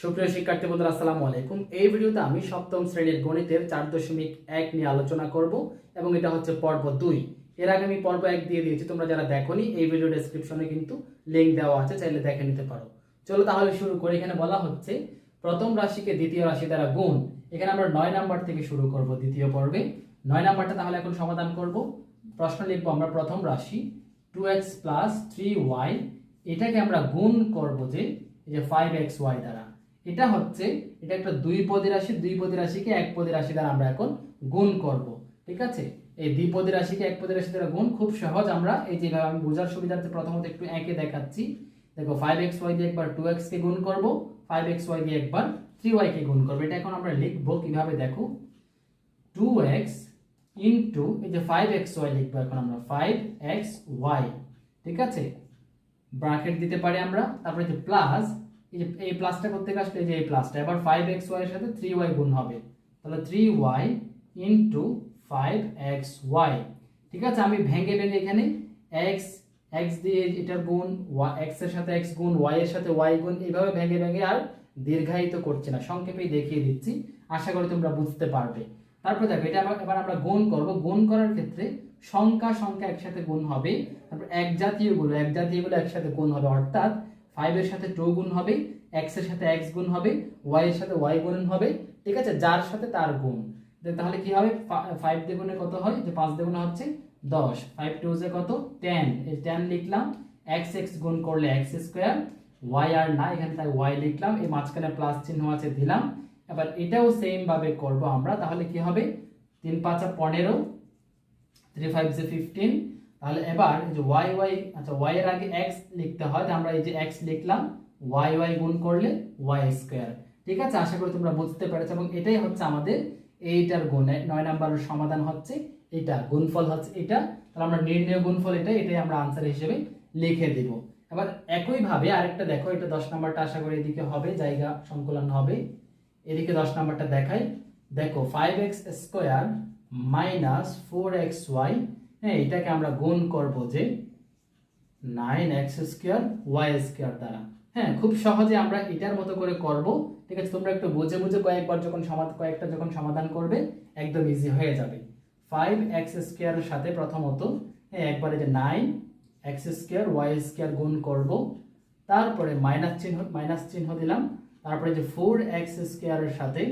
সুপ্রিয় শিক্ষার্থী বন্ধুরা, আসসালামু আলাইকুম। এই ভিডিওতে আমি সপ্তম শ্রেণির গণিতের চার দশমিক এক নিয়ে আলোচনা করব এবং এটা হচ্ছে পর্ব দুই। এর আগে আমি পর্ব এক দিয়ে দিয়েছি, তোমরা যারা দেখোনি, এই ভিডিও ডেসক্রিপশনে কিন্তু লিঙ্ক দেওয়া আছে, চাইলে দেখে নিতে পারো। চলো তাহলে শুরু করি। এখানে বলা হচ্ছে, প্রথম রাশিকে দ্বিতীয় রাশি দ্বারা গুণ। এখানে আমরা নয় নাম্বার থেকে শুরু করব দ্বিতীয় পর্বে। নয় নাম্বারটা তাহলে এখন সমাধান করব। প্রশ্ন লিখব, আমরা প্রথম রাশি two x plus three y এটাকে আমরা গুণ করব যে ফাইভ এক্স ওয়াই দ্বারা। এটা হচ্ছে, এটা একটা দুই পদী রাশি, দুই পদী রাশিকে এক পদী রাশি দ্বারা আমরা এখন গুণ করব, ঠিক আছে? এই দ্বিপদী রাশিকে এক পদী রাশি দ্বারা গুণ, খুব সহজ আমরা এই যেভাবে আমি বোঝার সুবিধার্থে প্রথমত একটু একে দেখাচ্ছি। দেখো ফাইভ এক্স ওয়াই দিয়ে একবার টু এক্স কে গুণ করব ফাইভ এক্স ওয়াই দিয়ে একবার থ্রি ওয়াই কে গুণ করব। এটা এখন আমরা লিখব কীভাবে দেখো? টু এক্স ইন্টু এই যে ফাইভ এক্স ওয়াই লিখব এখন আমরা ফাইভ এক্স ওয়াই ঠিক আছে? ব্রাকেট দিতে পারি আমরা, তারপরে যে প্লাস এই যে, এই প্লাসটা করতে এই যে এই প্লাসটা এবার ফাইভ এক্স ওয়াই এর সাথে থ্রি ওয়াই গুণ হবে। তাহলে three y into five x y ঠিক আছে? আমি ভেঙে ভেঙে এখানে এক্স এক্স দিয়ে এটার গুণ এক্সের সাথে এক্স গুণ ওয়াই এর সাথে ওয়াই গুণ এইভাবে ভেঙে ভেঙে আর দীর্ঘায়িত করছে না। সংক্ষেপেই দেখিয়ে দিচ্ছি। আশা করি তোমরা বুঝতে পারবে। তারপর দেখো, এটা এবার আমরা গুণ করব। গুণ করার ক্ষেত্রে সংখ্যা সংখ্যা একসাথে গুণ হবে। তারপর এক জাতীয়গুলো এক জাতীয়গুলো একসাথে গুণ হবে। অর্থাৎ ফাইভ এর সাথে টু গুণ হবে এক্সের সাথে এক্স গুণ হবে ওয়াই এর সাথে ওয়াই গুণ হবে, ঠিক আছে? যার সাথে তার গুণ। তাহলে কি হবে? ফাইভ দ্বিগুণে কত হয়? যে পাঁচ দ্বিগুণে হচ্ছে দশ। ফাইভ টু যে কত? টেন এই টেন লিখলাম এক্স এক্স গুণ করলে এক্স স্কোয়ার ওয়াই আর না, এখানে তাই ওয়াই লিখলাম, এই মাঝখানে প্লাস চিহ্ন আছে দিলাম। এবার এটাও সেম ভাবে করব আমরা, তাহলে কি হবে? তিন পাঁচা পনেরো থ্রি ফাইভ যে ফিফটিন তাহলে এবার যে ওয়াই ওয়াই আচ্ছা ওয়াই এর আগে এক্স লিখতে হয় তো আমরা এই যে এক্স লিখলাম ওয়াই ওয়াই গুণ করলে ওয়াই স্কোয়ার ঠিক আছে? আশা করি তোমরা বুঝতে পেরেছ এবং এটাই হচ্ছে আমাদের এইটার গুণ। নয় নাম্বারের সমাধান হচ্ছে এটা, গুণফল হচ্ছে এটা। তাহলে আমরা নির্ণয় গুণফল এটা এটাই আমরা আনসার হিসেবে লিখে দিব। এবার একইভাবে আরেকটা দেখো, এটা দশ নাম্বারটা আশা করি এদিকে হবে, জায়গা সংকলন হবে। এদিকে দশ নাম্বারটা দেখাই। দেখো five x square minus four x y হ্যাঁ এটাকে আমরা গুণ করব যে nine x square y square দ্বারা। হ্যাঁ খুব সহজে আমরা এটার মতো করে করব। ঠিক আছে, তোমরা একটু বুঝে বুঝে কয়েকবার যখন সমাধান কয়েকটা যখন সমাধান করবে, একদম ইজি হয়ে যাবে। ফাইভ এক্স স্কোয়ারের সাথে প্রথমত হ্যাঁ একবারে যে nine x square y square গুণ করব। তারপরে মাইনাস চিহ্ন মাইনাস চিহ্ন দিলাম। তারপরে যে ফোর এক্স স্কোয়ারের সাথে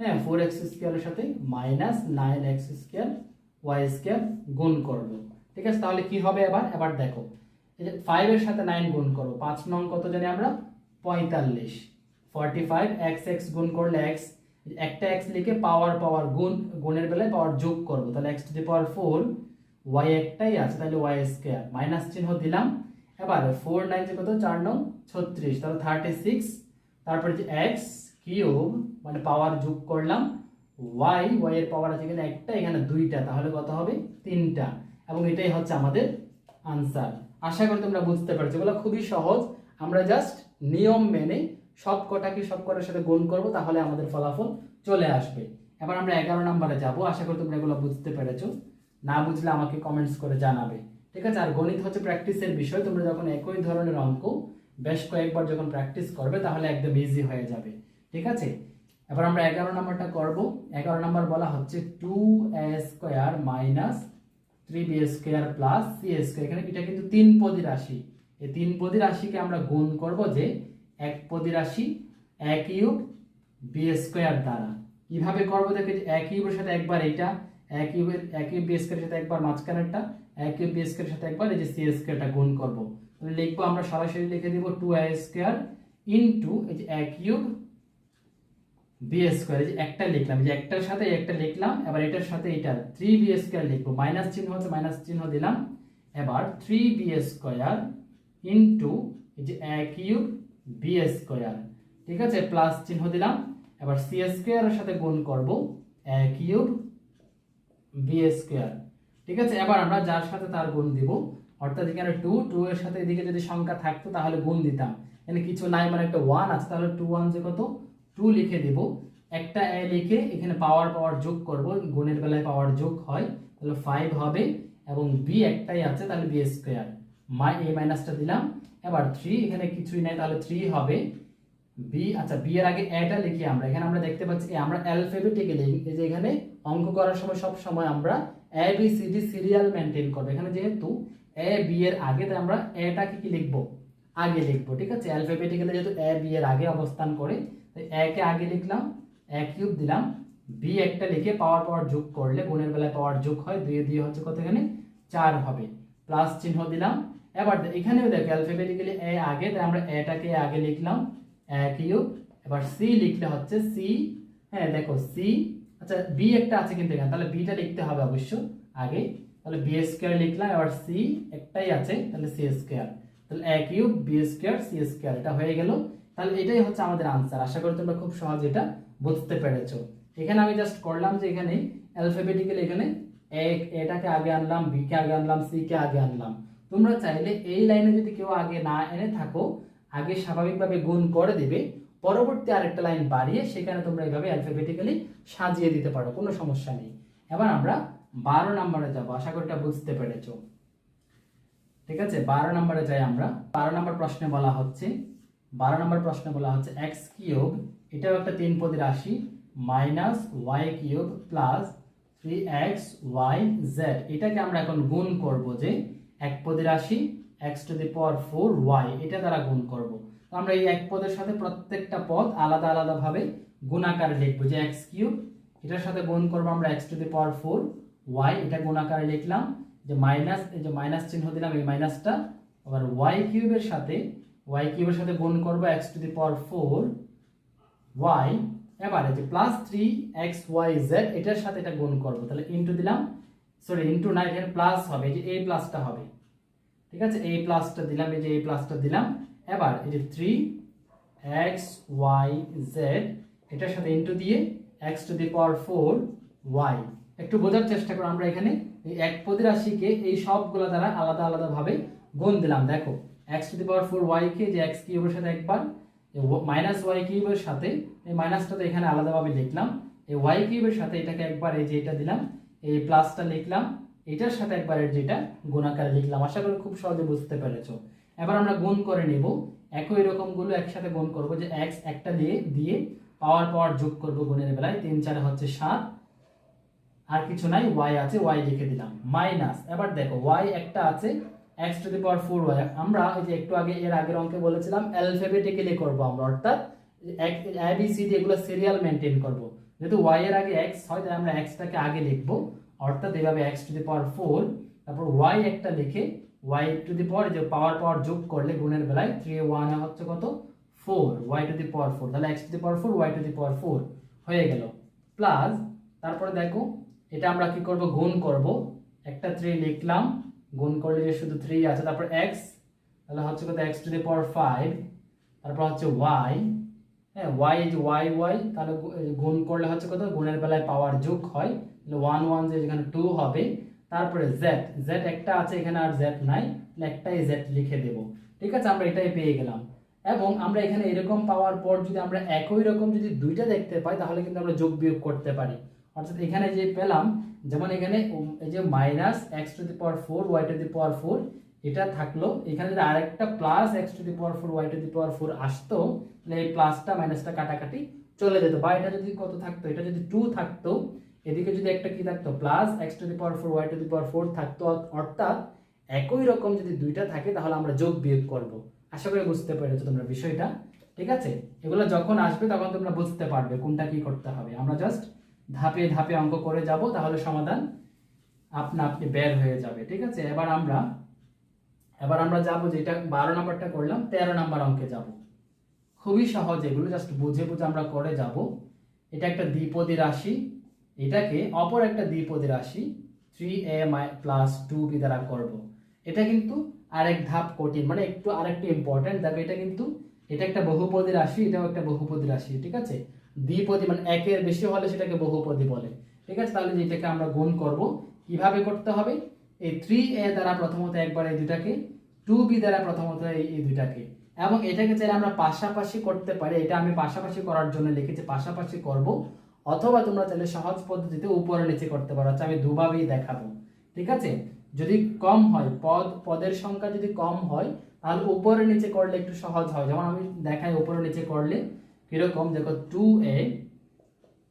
হ্যাঁ ফোর এক্স স্কোয়ারের সাথে minus nine x square y square গুণ করব। ঠিক আছে? তাহলে কি হবে এবার? এবার দেখো। ফাইভের সাথে নাইন গুণ করো পাঁচ নং কত জানি আমরা? পঁয়তাল্লিশ। ফর্টি ফাইভ এক্স এক্স গুণ করলে এক্স একটা এক্স লিখে পাওয়ার পাওয়ার গুণ, গুণের বেলায় পাওয়ার যোগ করব। তাহলে x to the power four y একটাই আছে। তাহলে ওয়াই স্কোয়ার মাইনাস চিহ্ন দিলাম। এবার ফোর নাইন কত? চার নং ছত্রিশ। তাহলে থার্টি সিক্স তারপরে যে এক্স কিউব মানে পাওয়ার যোগ করলাম। ওয়াই ওয়াই এর পাওয়ার আছে এখানে একটা, এখানে দুইটা। তাহলে কত হবে? তিনটা। এবং এটাই হচ্ছে আমাদের আনসার আশা করি তোমরা বুঝতে পারছ। এগুলো খুবই সহজ। আমরা জাস্ট নিয়ম মেনে সব কটাকে সব কটার সাথে গুণ করব, তাহলে আমাদের ফলাফল চলে আসবে। এবার আমরা এগারো নম্বরে যাব। আশা করি তোমরা এগুলো বুঝতে পেরেছ। না বুঝলে আমাকে কমেন্টস করে জানাবে। ঠিক আছে? আর গণিত হচ্ছে প্র্যাকটিসের বিষয়। তোমরা যখন একই ধরনের অঙ্ক, বেশ কয়েকবার যখন প্র্যাকটিস করবে, তাহলে একদম ইজি হয়ে যাবে। ঠিক আছে? এবার আমরা এগারো নাম্বারটা করব। এগারো নাম্বার বলা হচ্ছে two a square minus three b square plus c square এখানে এটা কিন্তু তিন পদী রাশি। এই তিন পদী রাশিকে আমরা গুণ করব যে এক পদী রাশি এক ইউব বি স্কোয়ার দ্বারা। কীভাবে করব দেখে এক ইউবের সাথে একবার এইটা, এক ইউবের এক ইউব বি স্কোয়ারের সাথে একবার মাঝখানেরটা, এক ইউব বি স্কোয়ারের সাথে একবার এই যে সি স্কোয়ারটা গুণ করব। লিখব আমরা সরাসরি লিখে দিব টু এ স্কোয়ার ইন্টু এই যে এক ইউব বি স্কোয়ার যে একটা লিখলাম যে একটার সাথে একটা লিখলাম, এবার এটার সাথে এটা থ্রি বি স্কোয়ার লিখব মাইনাস চিহ্ন হচ্ছে মাইনাস চিহ্ন দিলাম, এবার থ্রি বি স্কোয়ার ইন্টু যে এক ইউব বি স্কোয়ার ঠিক আছে? প্লাস চিহ্ন দিলাম, এবার সি স্কোয়ারের সাথে গুণ করব এক ইউব বি স্কোয়ার ঠিক আছে? এবার আমরা যার সাথে তার গুণ দিব, অর্থাৎ এখানে টু টু এর সাথে এদিকে যদি সংখ্যা থাকতো তাহলে গুণ দিতাম, এখানে কিছু নাই মানে একটা ওয়ান আছে, তাহলে টু ওয়ান যে কত? টু লিখে দিব। একটা এ লিখে এখানে পাওয়ার পাওয়ার যোগ করব, গুণের বেলায় পাওয়ার যোগ হয়, তাহলে ফাইভ হবে, এবং বি একটাই আছে, তাহলে বি স্কোয়ার মাই এ মাইনাসটা দিলাম, এবার থ্রি এখানে কিছুই নাই, তাহলে থ্রি হবে। বি আচ্ছা বি এর আগে এটা লিখি আমরা। এখানে আমরা দেখতে পাচ্ছি আমরা অ্যালফাবেটিক্যালি এই যে এখানে অঙ্ক করার সময় সব সময় আমরা a b c d serial maintain করব। এখানে যেহেতু এ বি এর আগে, তাই আমরা এটাকে কি লিখব? আগে লিখব, ঠিক আছে? অ্যালফাবেটিক্যালি যেহেতু এ বি এর আগে অবস্থান করে তাই এ কে আগে লিখলাম, এ কিউব দিলাম, বি একটা লিখে পাওয়ার পাওয়ার যোগ করলে গুণের বেলায় পাওয়ার যোগ হয়, দুই দিয়ে হচ্ছে কত এখানে চার হবে। প্লাস চিহ্ন দিলাম। এবার এখানেও দেখো অ্যালফাবেটিক্যালি এ আগে, তাই আমরা এটাকে আগে লিখলাম, এ কিউব। এবার সি লিখলে হচ্ছে সি হ্যাঁ দেখো সি আচ্ছা বি একটা আছে কিন্তু এখানে, তাহলে বিটা লিখতে হবে অবশ্য আগে। তাহলে বি স্কোয়ার লিখলাম, এবার সি একটাই আছে, তাহলে সি স্কোয়ার। তাহলে a cube, b square, c square, এটা হয়ে গেল। তাহলে এটাই হচ্ছে আমাদের আনসার আশা করি তোমরা খুব সহজে এটা বুঝতে পেরেছ। এখানে আমি জাস্ট করলাম যে এখানে অ্যালফাবেটিক্যাল এখানে এটাকে আগে আনলাম বি কে আগে আনলাম সি কে আগে আনলাম। তোমরা চাইলে এই লাইনে যদি কেউ আগে না এনে থাকো, আগে স্বাভাবিকভাবে গুণ করে দিবে, পরবর্তী আরেকটা লাইন বাড়িয়ে সেখানে তোমরা এইভাবে অ্যালফাবেটিক্যালি সাজিয়ে দিতে পারো, কোনো সমস্যা নেই। এবার আমরা বারো নম্বরে যাব, আশা করি এটা বুঝতে পেরেছ। ঠিক আছে? বারো নম্বরে যাই আমরা। বারো নম্বর প্রশ্নে বলা হচ্ছে বারো নম্বর প্রশ্নে বলা হচ্ছে এক্স কিউব, এটাও একটা তিন পদী রাশি minus y cube plus three x y z এটাকে আমরা এখন গুণ করব যে এক পদী রাশি x to the power four y এটা দ্বারা গুণ করব। তো আমরা এই এক পদের সাথে প্রত্যেকটা পদ আলাদা আলাদাভাবে গুণাকারে লিখব যে এক্স কিউব, এটার সাথে গুণ করব আমরা x to the power four y এটা গুণাকারে লিখলাম, যে মাইনাস এই যে মাইনাস চিহ্ন দিলাম, এই মাইনাসটা আবার ওয়াই কিউবের সাথে ওয়াই কিউবের সাথে গুণ করব x to the power four y এবারে যে plus three x y z এটার সাথে এটা গুণ করব। তাহলে ইন্টু দিলাম সরি ইন্টু না এখানে প্লাস হবে যে এই প্লাসটা হবে। ঠিক আছে? এই প্লাসটা দিলাম, এই যে এই প্লাসটা দিলাম। এবার এই যে থ্রি এক্স ওয়াই জেড এটার সাথে ইন্টু দিয়ে x to the power four y একটু বোঝার চেষ্টা করো আমরা এখানে, এই এক পদী রাশিকে এই সবগুলো দ্বারা আলাদা আলাদা ভাবে গুণ দিলাম। দেখো x to the power four y কে যে এক্স কিউবের সাথে একবার মাইনাস ওয়াই কিউবের সাথে, এই মাইনাসটা তো এখানে আলাদাভাবে লিখলাম এই ওয়াই কিউবের সাথে এটাকে একবার এই যে এটা দিলাম, এই প্লাসটা লিখলাম, এটার সাথে একবার যেটা গুণাকারে লিখলাম, আশা করি খুব সহজে বুঝতে পেরেছ। এবার আমরা গুণ করে নেব, একই রকমগুলো একসাথে গুণ করব যে এক্স একটা দিয়ে দিয়ে পাওয়ার পাওয়ার যোগ করব গুণের বেলায়, তিন চারে হচ্ছে সাত, আর কিছু নাই ওয়াই আছে ওয়াই লিখে দিলাম মাইনাস এবার দেখো ওয়াই একটা আছে x to the power four y আমরা এই যে একটু আগে এর আগের অঙ্কে বলেছিলাম অ্যালফাবেটিক্যালি করব আমরা, অর্থাৎ এ বি সি ডি এগুলো সিরিয়াল মেনটেন করব। যেহেতু ওয়াই এর আগে এক্স হয়, তাই আমরা এক্সটাকে আগে লিখব। অর্থাৎ এইভাবে x to the power four তারপর ওয়াই একটা লিখে ওয়াই টু দি পাওয়ার যে পাওয়ার পাওয়ার যোগ করলে গুণের বেলায় থ্রি ওয়ান হচ্ছে কত? Four y to the power four তাহলে x to the power four y to the power four হয়ে গেল। প্লাস তারপরে দেখো, এটা আমরা কি করব? গুণ করব। একটা থ্রি লিখলাম। গুণ করলে যে শুধু থ্রি আছে, তারপর এক্স তাহলে হচ্ছে কত? X to the power five তারপর হচ্ছে ওয়াই হ্যাঁ ওয়াই যে ওয়াই ওয়াই তাহলে গুণ করলে হচ্ছে কত? গুণের বেলায় পাওয়ার যোগ হয়, তাহলে ওয়ান ওয়ান যে এখানে টু হবে, তারপরে জেড জেড একটা আছে এখানে আর জেড নাই একটাই জেড লিখে দেব। ঠিক আছে? আমরা এটাই পেয়ে গেলাম। এবং আমরা এখানে এরকম পাওয়ার পর যদি আমরা একই রকম যদি দুইটা দেখতে পাই, তাহলে কিন্তু আমরা যোগ বিয়োগ করতে পারি। অর্থাৎ এখানে যে পেলাম, যেমন এখানে এই যে minus x to the power four y to the power four এটা থাকল। এখানে যদি আরেকটা plus x to the power four y to the power four আসতো, তাহলে এই প্লাসটা মাইনাসটা কাটাকাটি চলে যেত। বা এটা যদি কত থাকতো? এটা যদি টু থাকতো, এদিকে যদি একটা কি থাকতো? Plus x to the power four y to the power four থাকতো। অর্থাৎ একই রকম যদি দুইটা থাকে, তাহলে আমরা যোগ বিয়োগ করব। আশা করি বুঝতে পেরেছ তোমরা বিষয়টা। ঠিক আছে? এগুলো যখন আসবে, তখন তোমরা বুঝতে পারবে কোনটা কি করতে হবে। আমরা জাস্ট ধাপে ধাপে অঙ্ক করে যাব, তাহলে সমাধান আপনা আপনি বের হয়ে যাবে, ঠিক আছে? এবার আমরা এবার আমরা যাব যেটা বারো নাম্বারটা করলাম, তেরো নাম্বার অঙ্কে যাব। খুবই সহজ এগুলো জাস্ট বুঝে বুঝে আমরা করে যাব। এটা একটা দ্বিপদী রাশি, এটাকে অপর একটা দ্বিপদী রাশি three a my plus two b দ্বারা করব। এটা কিন্তু আরেক ধাপ কঠিন মানে একটু আরেকটু ইম্পর্টেন্ট দেখো এটা কিন্তু, এটা একটা বহুপদী রাশি, এটাও একটা বহুপদী রাশি, ঠিক আছে? দ্বিপদী মানে একের বেশি হলে সেটাকে বহুপদী বলে। ঠিক আছে? তাহলে যেটাকে আমরা গুণ করব, কীভাবে করতে হবে? এই থ্রি এ দ্বারা প্রথমত একবার এই দুটাকে টু বি দ্বারা প্রথমত এই দুটাকে এবং এটাকে চাইলে আমরা পাশাপাশি করতে পারি। এটা আমি পাশাপাশি করার জন্য লিখেছি, পাশাপাশি করব। অথবা তোমরা চাইলে সহজ পদ্ধতিতে উপরে নিচে করতে পারো। আচ্ছা আমি দুভাবেই দেখাবো। ঠিক আছে? যদি কম হয়, পদ, পদের সংখ্যা যদি কম হয়, তাহলে উপরে নিচে করলে একটু সহজ হয়। যেমন আমি দেখাই, উপরে নিচে করলে কীরকম? দেখো two a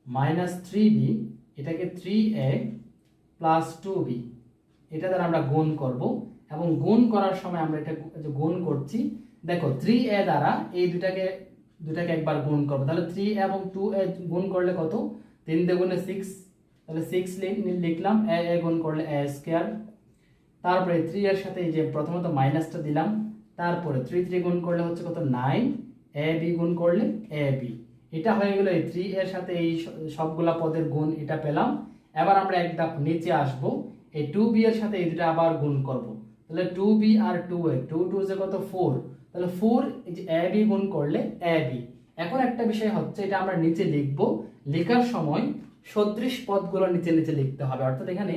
minus three b এটাকে three a plus two b এটা দ্বারা আমরা গুণ করব এবং গুণ করার সময় আমরা এটা গুণ করছি, দেখো থ্রি এ দ্বারা এই দুটাকে দুটাকে একবার গুণ করব। তাহলে থ্রি এবং টু এ গুণ করলে কত? তিন দুগুণে সিক্স তাহলে সিক্স লিখলাম এ এ গুণ করলে এ স্কোয়ার তারপরে থ্রি এর সাথে এই যে প্রথমত মাইনাসটা দিলাম, তারপরে থ্রি থ্রি গুণ করলে হচ্ছে কত? নাইন এ, বি গুণ করলে এ, বি। এটা হয়ে গেল এই থ্রি এর সাথে এই সবগুলা পদের গুণ এটা পেলাম। এবার আমরা এক ধাপ নিচে আসব। এই টু বি এর সাথে এই দুটো আবার গুণ করব। তাহলে টু বি আর টু এ টু টু যে কত? ফোর তাহলে ফোর এ বি গুণ করলে এ বি এখন একটা বিষয় হচ্ছে, এটা আমরা নিচে লিখব। লেখার সময় সদৃশ পদগুলো নিচে নিচে লিখতে হবে। অর্থাৎ এখানে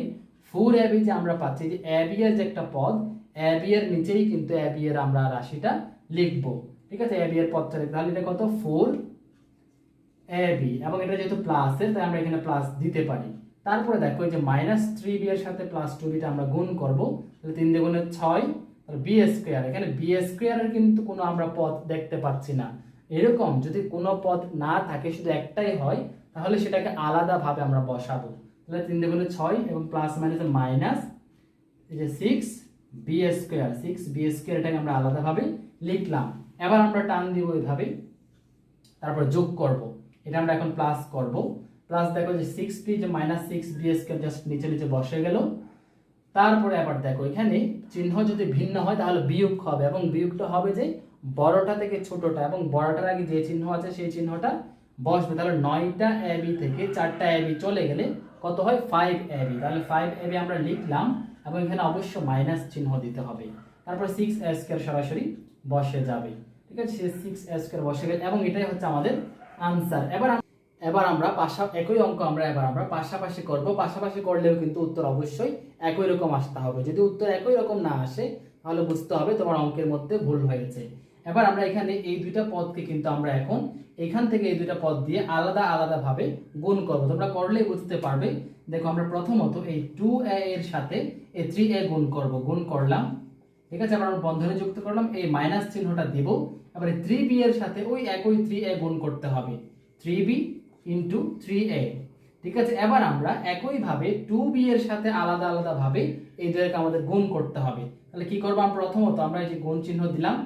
ফোর এ বি যে আমরা পাচ্ছি, যে এ বি এর যে একটা পদ এ বি এর নিচেই কিন্তু এ বি এর আমরা রাশিটা লিখব। ঠিক আছে এ বি এর পদটা লিখতে তাহলে এটা কত? ফোর এ বি এবং এটা যেহেতু প্লাসের তাই আমরা এখানে প্লাস দিতে পারি। তারপরে দেখো যে মাইনাস থ্রি বি এর সাথে প্লাস টু বিটা আমরা গুণ করব। তাহলে তিন দ্বিগুণে ছয়, তাহলে বি স্কোয়ার এখানে বি স্কোয়ারের কিন্তু কোনো আমরা পদ দেখতে পাচ্ছি না। এরকম যদি কোনো পদ না থাকে, শুধু একটাই হয়, তাহলে সেটাকে আলাদাভাবে আমরা বসাবো। তাহলে তিন দ্বিগুণে ছয় এবং প্লাস মাইনাসে মাইনাস এই যে six b square six b square এটাকে আমরা আলাদাভাবে লিখলাম। এবার আমরা টান দিব এইভাবে তারপর যোগ করব। এটা আমরা এখন প্লাস করব। প্লাস দেখো যে সিক্স বি যে minus six b square just নিচে নিচে বসে গেল। তারপরে আবার দেখো, এখানে চিহ্ন যদি ভিন্ন হয়, তাহলে বিয়োগ হবে এবং বিয়োগটা হবে যে বড়টা থেকে ছোটটা এবং বড়টার আগে যে চিহ্ন আছে, সেই চিহ্নটা বসবে। তাহলে নয়টা এবি থেকে চারটা এবি চলে গেলে কত হয়? ফাইভ এবি তাহলে ফাইভ এবি আমরা লিখলাম এবং এখানে অবশ্য মাইনাস চিহ্ন দিতে হবে। তারপর সিক্স স্কোয়ার সরাসরি বসে যাবে। ঠিক আছে? সিক্স স্কোয়ার বসে গেলে এবং এটাই হচ্ছে আমাদের আনসার এবার এবার আমরা পাশা একই অঙ্ক আমরা এবার আমরা পাশাপাশি করব। পাশাপাশি করলেও কিন্তু উত্তর অবশ্যই একই রকম আসতে হবে। যদি উত্তর একই রকম না আসে, তাহলে বুঝতে হবে তোমার অঙ্কের মধ্যে ভুল হয়েছে। এবার আমরা এখানে এই দুইটা পদকে কিন্তু আমরা এখন এখান থেকে এই দুইটা পদ দিয়ে আলাদা আলাদা ভাবে গুণ করব। তোমরা করলেই বুঝতে পারবে। দেখো আমরা প্রথমত এই টু এর সাথে এই থ্রি এ গুণ করব। গুণ করলাম ঠিক আছে আমরা বন্ধনে যুক্ত করলাম, এই মাইনাস চিহ্নটা দিব, এবার থ্রি বি এর সাথে ওই একই থ্রি এ গুণ করতে হবে। Three b into three a ঠিক আছে? এবার আমরা একইভাবে টু বি এর সাথে আলাদা আলাদা ভাবে এই দুয়েরকে আমাদের গুণ করতে হবে। তাহলে কি করব আমরা প্রথমত? আমরা এই যে গুণ চিহ্ন দিলাম,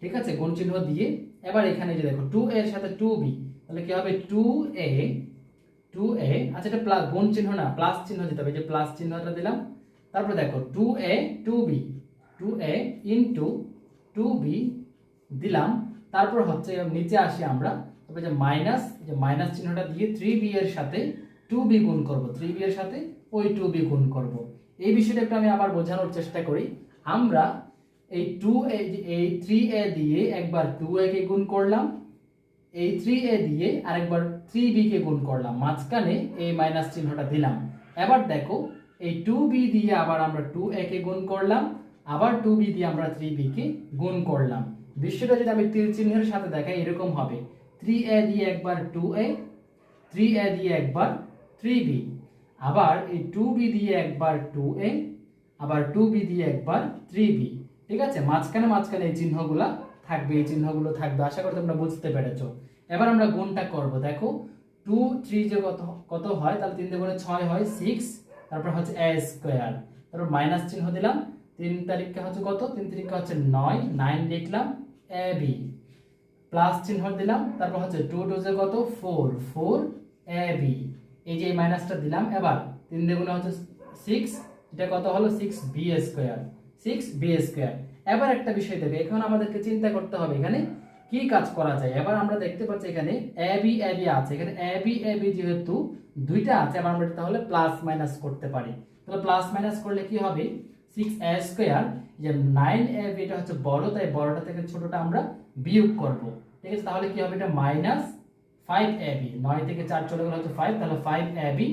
ঠিক আছে? গুণ চিহ্ন দিয়ে এবার এখানে যে দেখো টু এর সাথে টু বি তাহলে কি হবে? টু এ টু এ আচ্ছা এটা প্লাস গুণ চিহ্ন না প্লাস চিহ্ন দিতে হবে। যে প্লাস চিহ্নটা দিলাম, তারপর দেখো two a two b two a into two b দিলাম। তারপর হচ্ছে নিচে আসি আমরা। তবে যে মাইনাস যে মাইনাস চিহ্নটা দিয়ে থ্রি বি এর সাথে টু বি গুণ করব। থ্রি বি এর সাথে ওই টু বি গুণ করব। এই বিষয়টা একটু আমি আবার বোঝানোর চেষ্টা করি। আমরা এই টু এ এই থ্রি এ দিয়ে একবার টু এ কে গুণ করলাম। এই থ্রি এ দিয়ে আরেকবার থ্রি বি কে গুণ করলাম। মাঝখানে এই মাইনাস চিহ্নটা দিলাম। এবার দেখো, এই টু বি দিয়ে আবার আমরা টু এ কে গুণ করলাম। আবার টু বি দিয়ে আমরা থ্রি বি কে গুণ করলাম। বিষয়টা যদি আমি তীর চিহ্নের সাথে দেখাই, এরকম হবে। থ্রি এ দিয়ে একবার টু এ থ্রি এ দিয়ে একবার থ্রি বি আবার এই টু বি দিয়ে একবার টু এ আবার টু বি দিয়ে একবার থ্রি বি ঠিক আছে? মাঝখানে মাঝখানে এই চিহ্নগুলা থাকবে, এই চিহ্নগুলো থাকবে। আশা করি তোমরা বুঝতে পেরেছ। এবার আমরা গুণটা করব। দেখো টু থ্রি যে কত কত হয়, তাহলে তিন দুগুণে ছয় হয় সিক্স তারপর হচ্ছে এ স্কোয়ার তারপর মাইনাস চিহ্ন দিলাম। তিন তারিখকে হচ্ছে কত? তিন তারিখটা হচ্ছে নয়। নাইন লিখলাম, এ, বি। প্লাস চিহ্ন দিলাম, তারপর হচ্ছে টু টু যে কত? ফোর। Four, a, b. এই যে মাইনাসটা দিলাম, এবার তিন দ্বিগুণে হচ্ছে সিক্স এটা কত হলো? Six b square six b square এবার একটা বিষয় দেবে এখন আমাদেরকে চিন্তা করতে হবে এখানে, কি কাজ করা যায়? এবার আমরা দেখতে পাচ্ছি এখানে এ, বি এ, বি আছে। এখানে এ, বি এ, বি যেহেতু দুইটা আছে, এবার আমরা তাহলে প্লাস মাইনাস করতে পারি। তাহলে প্লাস মাইনাস করলে কি হবে? Six a square nine a এটা হচ্ছে বড়, তাই বড়টা থেকে ছোটটা আমরা বিয়োগ করব। ঠিক আছে? তাহলে কি হবে এটা মাইনাস ফাইভ এ নয় থেকে চার চলে গেলে হচ্ছে ফাইভ তাহলে five a b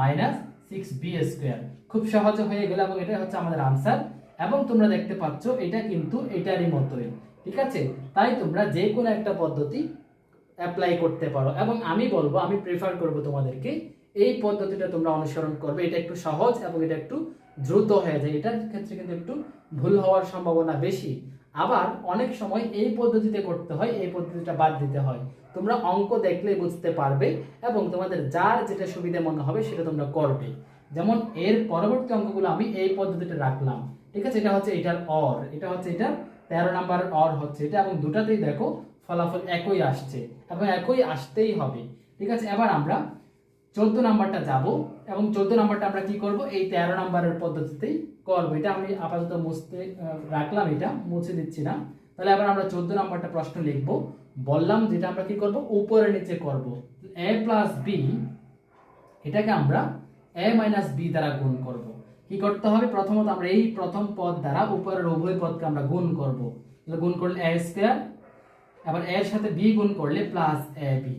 minus six b square খুব সহজে হয়ে গেল এবং এটা হচ্ছে আমাদের আনসার এবং তোমরা দেখতে পাচ্ছ, এটা কিন্তু এটারই মতোই। ঠিক আছে? তাই তোমরা যে কোনো একটা পদ্ধতি অ্যাপ্লাই করতে পারো। এবং আমি বলব, আমি প্রেফার করব তোমাদেরকে, এই পদ্ধতিটা তোমরা অনুসরণ করবে। এটা একটু সহজ এবং এটা একটু দ্রুত হয়ে যায়। এটার ক্ষেত্রে কিন্তু একটু ভুল হওয়ার সম্ভাবনা বেশি। আবার অনেক সময় এই পদ্ধতিতে করতে হয়, এই পদ্ধতিটা বাদ দিতে হয়। তোমরা অঙ্ক দেখলেই বুঝতে পারবে এবং তোমাদের যার যেটা সুবিধা মনে হবে সেটা তোমরা করবে। যেমন এর পরবর্তী অঙ্কগুলো আমি এই পদ্ধতিটা রাখলাম। ঠিক আছে? এটা হচ্ছে এটার অর। এটা হচ্ছে এটার তেরো নাম্বার অর হচ্ছে এটা এবং দুটাতেই দেখো ফলাফল একই আসছে। এবং একই আসতেই হবে। ঠিক আছে? এবার আমরা চোদ্দ নাম্বারটা যাব। এবং চোদ্দ নাম্বারটা আমরা কি করব? এই তেরো নাম্বারের পদ্ধতিতেই করব। এটা আমি আপাতত মুছতে রাখলাম এটা, মুছে দিচ্ছি না। তাহলে এবার আমরা চোদ্দ নাম্বারটা প্রশ্ন লিখব। বললাম যেটা আমরা কি করব? উপরে নিচে করব। এ প্লাস বি এটাকে আমরা এ মাইনাস বি দ্বারা গুণ করব। কি করতে হবে? প্রথমত আমরা এই প্রথম পদ দ্বারা উপরের উভয় পদকে আমরা গুণ করব। গুণ করলে এ স্কোয়ার এবার এর সাথে বি গুণ করলে প্লাস এ বি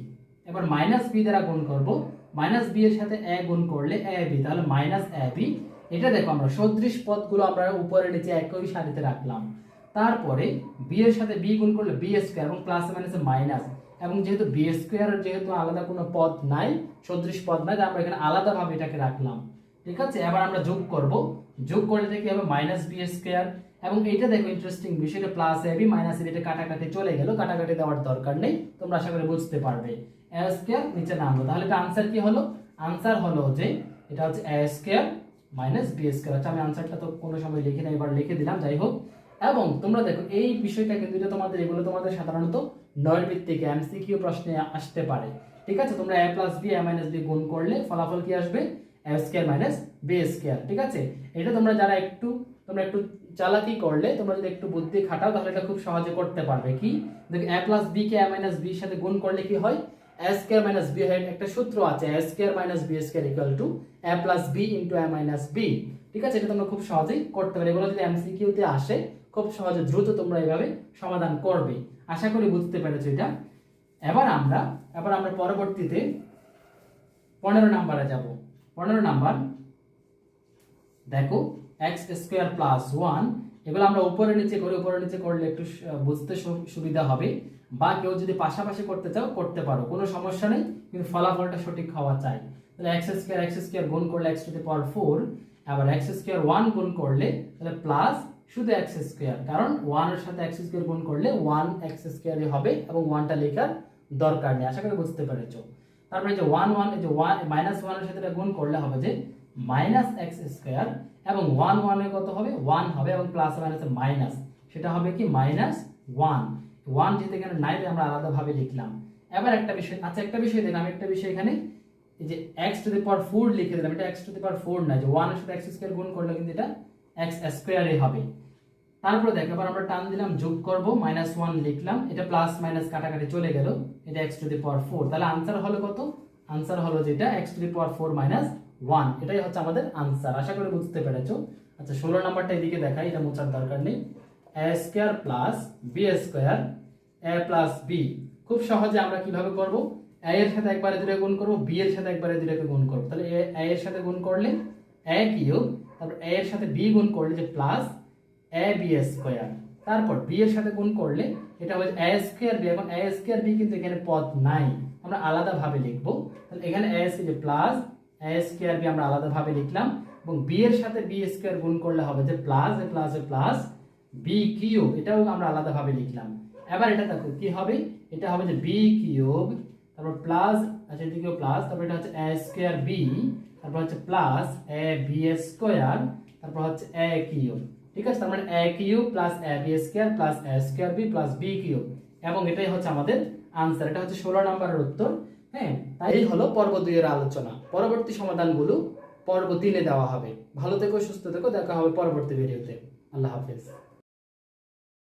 এবার মাইনাস বি দ্বারা গুণ করব। মাইনাস বি এর সাথে এ গুণ করলে এ বি, তাহলে মাইনাস এ বি। এটা দেখো আমরা সদৃশ পদগুলো আমরা উপরে, নিচে একই সারিতে রাখলাম। তারপরে বি এর সাথে বি গুণ করলে বি স্কোয়ার এবং প্লাস মাইনাসে মাইনাস। এবং যেহেতু বি স্কোয়ার যেহেতু আলাদা কোনো পদ নাই, সদৃশ পদ নাই আমরা এখানে আলাদাভাবে এটাকে রাখলাম। ঠিক আছে? এবার আমরা যোগ করব। যোগ করলে এটা কি হবে মাইনাস বি স্কোয়ার। এবং এইটা দেখো ইন্টারেস্টিং বিষয়টা প্লাস এবি মাইনাস এবি এটা কাটাকাটি চলে গেল। কাটাকাটি দেওয়ার দরকার নেই। তোমরা আশা করি বুঝতে পারবে। এ স্কোয়ার নিচে নামলো তাহলে এটা আনসার কি হলো? আনসার হলো যে এটা হচ্ছে a square minus b square আচ্ছা আমি আনসারটা তো কোনো সময় লিখি না, এবার লিখে দিলাম, যাই হোক। এবং তোমরা দেখো, এই বিষয়টা কিন্তু এটা তোমাদের, এগুলো তোমাদের সাধারণত নয়ের ভিত্তিক এমসিকিউ প্রশ্নে আসতে পারে। ঠিক আছে? তোমরা a plus b a minus b গুণ করলে ফলাফল কি আসবে? A square minus b square ঠিক আছে? এটা তোমরা যারা একটু, তোমরা একটু চালাকি করলে, তোমরা যদি একটু বুদ্ধি খাটাও, তাহলে এটা খুব সহজে করতে পারবে। কি? দেখো এ প্লাস বি কে এ মাইনাস বি সাথে গুণ করলে কি হয়? এ স্কোয়ার মাইনাস বি একটা সূত্র আছে a square minus b square equal to a plus b into a minus b ঠিক আছে? এটা তোমরা খুব সহজেই করতে পারবে এগুলো যদি এমসিকিউতে আসে, খুব সহজে দ্রুত তোমরা এইভাবে সমাধান করবে। আশা করি বুঝতে পেরেছ এটা। এবার আমরা এবার আমরা পরবর্তীতে পনেরো নাম্বারে যাব। পনেরো নাম্বার, দেখো এক্স স্কোয়ার প্লাস ওয়ান এগুলো আমরা উপরে নিচে করে, উপরে নিচে করলে একটু বুঝতে সুবিধা হবে। বা কেউ যদি পাশাপাশি করতে চাও, করতে পারো। কোনো সমস্যা নেই, কিন্তু ফলাফলটা সঠিক হওয়া চাই। তাহলে এক্স স্কোয়ার এক্স স্কোয়ার গুণ করলে x to the power four আবার এক্স স্কোয়ার ওয়ান গুণ করলে তাহলে প্লাস শুধু এক্স স্কোয়ার কারণ ওয়ানের সাথে এক্স স্কোয়ার গুণ করলে ওয়ান এক্স স্কোয়ারই হবে এবং ওয়ানটা লেখার দরকার নেই। আশা করি বুঝতে পেরেছ। তারপরে যে ওয়ান ওয়ান যে ওয়ান মাইনাস ওয়ানের সাথে এটা গুণ করলে হবে যে মাইনাস এক্স স্কোয়ার এবং ওয়ান ওয়ানে কত হবে? ওয়ান হবে এবং প্লাস মাইনাসে মাইনাস সেটা হবে কি? মাইনাস ওয়ান ওয়ান যেহেতু এখানে নাই তাই আমরা আলাদাভাবে লিখলাম। এবার একটা বিষয় আচ্ছা একটা বিষয় দেখলাম আমি একটা বিষয় এখানে এই যে x to the power four লিখে দিলাম। এটা x to the power four না, যে ওয়ানের সাথে এক্স স্কোয়ার গুণ করলে কিন্তু এটা এক্স স্কোয়ারই হবে। তারপরে দেখ, এবার আমরা টান দিলাম, যোগ করব মাইনাস ওয়ান লিখলাম। এটা প্লাস মাইনাস কাটাকাটি চলে গেল, এটা x to the power four তাহলে আনসার হলো কত? আনসার হলো যেটা x to the power four minus one এটাই হচ্ছে আমাদের আনসার আশা করি বুঝতে পেরেছ। আচ্ছা ষোলো নাম্বারটা এদিকে দেখাই, এটা মোচার দরকার নেই। A square plus b square a plus b খুব সহজে আমরা কীভাবে করব? এ এর সাথে একবারে দুটো গুণ করব বি এর সাথে একবারে দুটোকে গুণ করব। তাহলে এ এর সাথে গুণ করলে এ কিউব, তারপর এ এর সাথে বি গুণ করলে যে প্লাস এ বি স্কোয়ার তারপর বি এর সাথে গুণ করলে এটা হবে এ স্কোয়ার বি এখন এ স্কোয়ার বি কিন্তু এখানে পদ নাই। আমরা আলাদাভাবে লিখব। তাহলে এখানে এ যে প্লাস এ স্কোয়ার বি আমরা আলাদাভাবে লিখলাম, এবং বি এর সাথে বি স্কোয়ার গুণ করলে হবে যে plus A plus A plus B এটাও আমরা আলাদাভাবে লিখলাম। এবার এটা দেখো, কি হবে? এটা হবে যে বি কিউব, তারপর প্লাস আচ্ছা এদিকেও প্লাস তারপর এটা হচ্ছে এ স্কোয়ার বি তারপর হচ্ছে প্লাস এ বি স্কোয়ার তারপর হচ্ছে এ কিউব। ঠিক আছে? তার মানে A cube plus A B square plus A square B plus B cube. এবং এটাই হচ্ছে আমাদের আনসার এটা হচ্ছে ষোলো নম্বরের উত্তর। হ্যাঁ তাই এই হলো পর্ব দুইয়ের আলোচনা। পরবর্তী সমাধানগুলো পর্ব তিনে দেওয়া হবে। ভালো থেকো, সুস্থ থেকো, দেখা হবে পরবর্তী ভিডিওতে আল্লাহ হাফেজ।